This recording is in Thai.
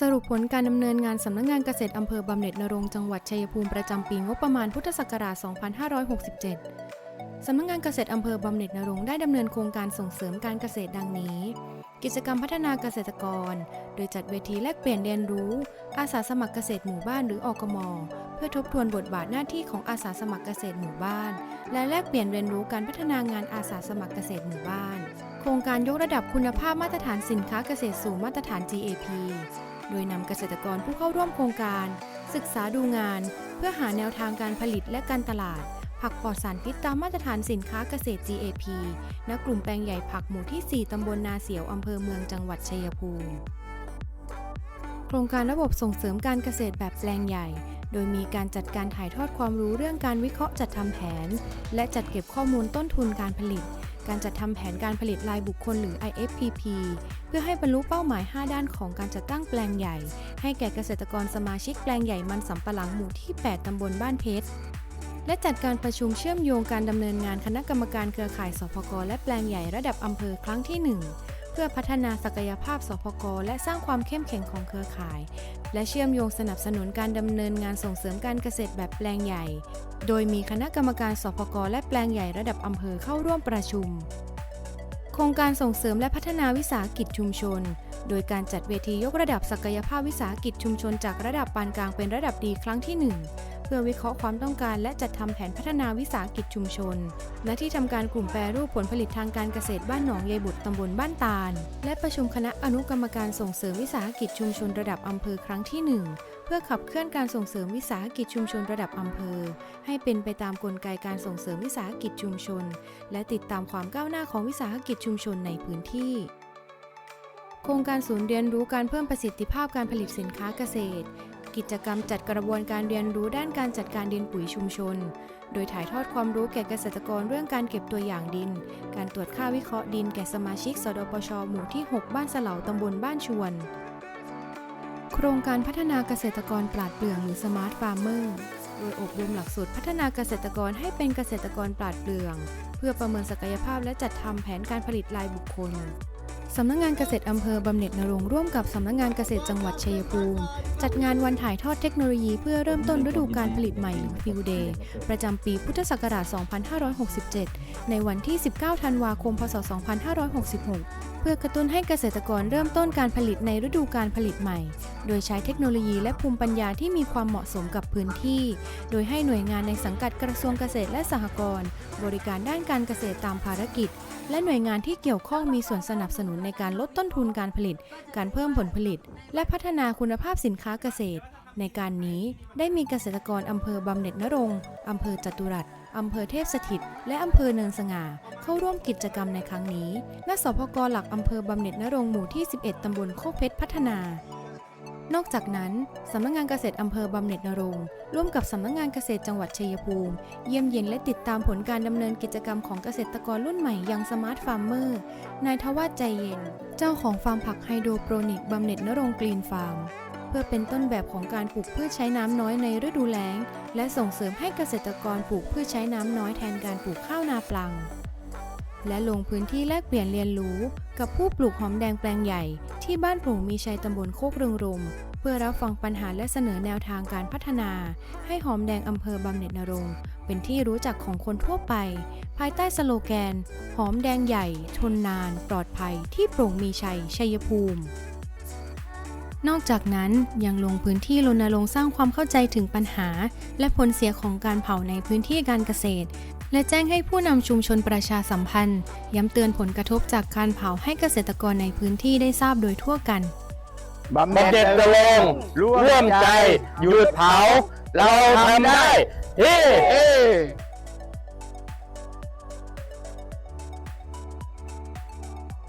สรุปผลการดำเนินงานสำนักงานเกษตรอำเภอบำเหน็จนรงจังหวัดชัยภูมิประจำปีงบประมาณพุทธศักราช 2567 สำนักงานเกษตรอำเภอบำเหน็จนรงได้ดำเนินโครงการส่งเสริมการเกษตรดังนี้ กิจกรรมพัฒนาเกษตรกร โดยจัดเวทีแลกเปลี่ยนเรียนรู้ อาสาสมัครเกษตรหมู่บ้านหรืออกม เพื่อทบทวนบทบาทหน้าที่ของอาสาสมัครเกษตรหมู่บ้าน และแลกเปลี่ยนเรียนรู้การพัฒนางานอาสาสมัครเกษตรหมู่บ้าน โครงการยกระดับคุณภาพมาตรฐานสินค้าเกษตรสู่มาตรฐาน GAP โดยนำเกษตรกรผู้เข้าร่วมโครงการ ศึกษาดูงาน เพื่อหาแนวทางการผลิตและการตลาด ผักปลอดสารพิษตามมาตรฐานสินค้าเกษตร GAP ณกลุ่มแปลงใหญ่ผักหมู่ที่ 4 ตำบลนาเสียว อำเภอเมืองจังหวัดชัยภูมิ โครงการระบบส่งเสริมการเกษตรแบบแปลงใหญ่โดยมีการจัดการถ่ายทอดความรู้เรื่องการวิเคราะห์จัดทำแผน และจัดเก็บข้อมูลต้นทุนการผลิต การจัดทำแผนการผลิตรายบุคคลหรือ IFPP พื่อให้บรรลุเป้าหมาย 5 ด้านของการจัดตั้งแปลงใหญ่ ให้แก่เกษตรกรสมาชิกแปลงใหญ่มันสำปะหลังหมู่ที่ 8 ตำบลบ้านเพชรและจัดการประชุมเชื่อมโยงการดำเนินงานคณะกรรมการเครือข่ายสพกและแปลงใหญ่ระดับอำเภอครั้งที่ 1 เพื่อพัฒนาศักยภาพสพกและสร้างความเข้มแข็งของเครือข่าย และเชื่อมโยงสนับสนุนการดำเนินงานส่งเสริมการเกษตรแบบแปลงใหญ่ โดยมีคณะกรรมการสพกและแปลงใหญ่ระดับอำเภอเข้าร่วมประชุม โครงการส่งเสริมและพัฒนาวิสาหกิจชุมชน โดยการจัดเวทียกระดับศักยภาพวิสาหกิจชุมชนจากระดับปานกลางเป็นระดับดีครั้งที่ 1 เพื่อวิเคราะห์ความต้องการและจัดทำแผนพัฒนาวิสาหกิจชุมชน และที่ทำการกลุ่มแปรรูปผลผลิตทางการเกษตรบ้านหนองเยบุตรตำบลบ้านตาล และประชุมคณะอนุกรรมการส่งเสริมวิสาหกิจชุมชนระดับอำเภอครั้งที่ 1 เพื่อขับเคลื่อนการส่งเสริมวิสาหกิจชุมชนระดับอำเภอ ให้เป็นไปตามกลไกการส่งเสริมวิสาหกิจชุมชน และติดตามความก้าวหน้าของวิสาหกิจชุมชนในพื้นที่โครงการศูนย์เรียนรู้การเพิ่มประสิทธิภาพการผลิตสินค้าเกษตร กิจกรรมจัดกระบวนการเรียนรู้ด้านการจัดการดินปุ๋ยชุมชน โดยถ่ายทอดความรู้แก่เกษตรกรเรื่องการเก็บตัวอย่างดิน การตรวจค่าวิเคราะห์ดินแก่สมาชิก สดปช หมู่ที่ 6 บ้านเสลาตำบลบ้านชวน โครงการพัฒนาเกษตรกรปราดเปรื่องหรือ Smart Farmer โดยอบรมหลักสูตรพัฒนาเกษตรกรให้เป็นเกษตรกรปราดเปรื่อง เพื่อประเมินศักยภาพและจัดทำแผนการผลิตรายบุคคล สำนักงงานเกษตรอำเภอบำเหน็จนรงร่วมกับสำนักงงานเกษตรจังหวัดชัยภูมิ จัดงานวันถ่ายทอดเทคโนโลยีเพื่อเริ่มต้นฤดูการผลิตใหม่หรือฟิวเดย์ประจำปีพุทธศักราช 2567 ในวันที่ 19 ธันวาคม พศ 2566 พื่อกระตุ้นให้เกษตรกรเริ่มต้นการผลิตในฤดูการผลิตใหม่ โดยใช้เทคโนโลยีและภูมิปัญญาที่มีความเหมาะสมกับพื้นที่ โดยให้หน่วยงานในสังกัดกระทรวงเกษตรและสหกรณ์บริการด้านการเกษตรตามภารกิจ และหน่วยงานที่เกี่ยวข้องมีส่วนสนับสนุนในการลดต้นทุนการผลิต การเพิ่มผลผลิต และพัฒนาคุณภาพสินค้าเกษตร ในการนี้ได้มีเกษตรกรอำเภอบำเหน็จนรงอำเภอจตุรัสอำเภอเทพสถิต และอำเภอเนินสง่า เข้าร่วมกิจกรรมในครั้งนี้และสพกหลักอำเภอบำเหน็จนรงหมู่ที่ 11 ตำบลโคกเพชรพัฒนา นอกจากนั้น สำนักงานเกษตรอำเภอบำเหน็จนรงร่วมกับสำนักงานเกษตรจังหวัดชัยภูมิ เยี่ยมเยียนและติดตามผลการดำเนินกิจกรรมของเกษตรกรรุ่นใหม่ยังสมาร์ทฟาร์มเมอร์ นายทวาดใจเย็น เจ้าของฟาร์มผักไฮโดรโปรนิกบำเหน็จนรงกรีนฟาร์ม พื่อเป็นต้นแบบของการปลูกพืชใช้น้ำน้อยในฤดูแล้ง และส่งเสริมให้เกษตรกรปลูกพืชใช้น้ำน้อยแทนการปลูกข้าวนาปลัง และลงพื้นที่แลกเปลี่ยนเรียนรู้ กับผู้ปลูกหอมแดงแปลงใหญ่ ที่บ้านโปร่งมีชัยตำบลโคกเรืองรม เพื่อรับฟังปัญหาและเสนอแนวทางการพัฒนา ให้หอมแดงอำเภอบำเหน็จนรงเป็นที่รู้จักของคนทั่วไป ภายใต้สโลแกน หอมแดงใหญ่ ทนนาน ปลอดภัย ที่โปร่งมีชัย ชัยภูมิ นอกจากนั้นยังลงพื้นที่รณรงค์สร้างความเข้าใจถึงปัญหา และผลเสียของการเผาในพื้นที่การเกษตร และแจ้งให้ผู้นำชุมชนประชาสัมพันธ์ ย้ำเตือนผลกระทบจากการเผาให้เกษตรกรในพื้นที่ได้ทราบโดยทั่วกันบำเหน็จนรงร่วมใจหยุดเผา เราทำได้เฮ้